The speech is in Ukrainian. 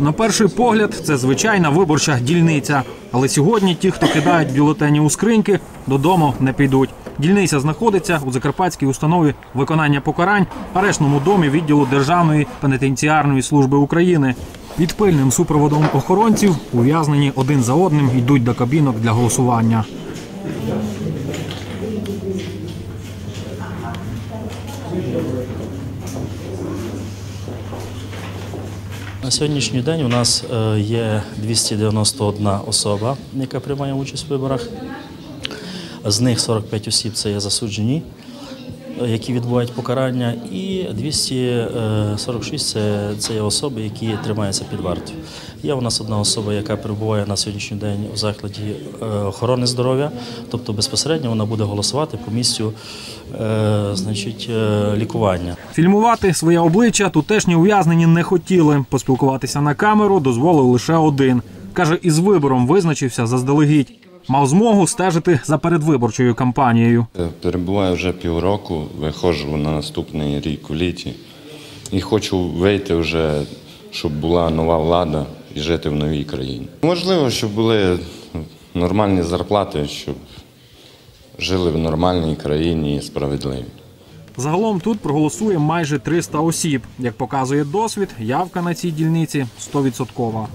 На перший погляд, це звичайна виборча дільниця. Але сьогодні ті, хто кидають бюлетені у скриньки, додому не підуть. Дільниця знаходиться у Закарпатській установі виконання покарань, арештному домі відділу Державної пенітенціарної служби України. Під пильним супроводом охоронців ув'язнені один за одним йдуть до кабінок для голосування. На сьогоднішній день у нас е, є 291 особа, яка приймає участь в виборах. З них 45 осіб це є засуджені, які відбувають покарання, і 246 це, це є особи, які тримаються під вартою. Є у нас одна особа, яка перебуває на сьогоднішній день у закладі е, охорони здоров'я, тобто безпосередньо вона буде голосувати по місцю е, значить, е, лікування. Фільмувати своє обличчя тутешні ув'язнені не хотіли. Поспілкуватися на камеру дозволив лише один. Каже, із вибором визначився заздалегідь. Мав змогу стежити за передвиборчою кампанією. Е, Перебуваю вже півроку, виходжу на наступний рік у літі і хочу вийти вже, щоб була нова влада і жити в новій країні. Можливо, щоб були нормальні зарплати, щоб жили в нормальній країні і справедливі. Загалом тут проголосує майже 300 осіб. Як показує досвід, явка на цій дільниці 100%.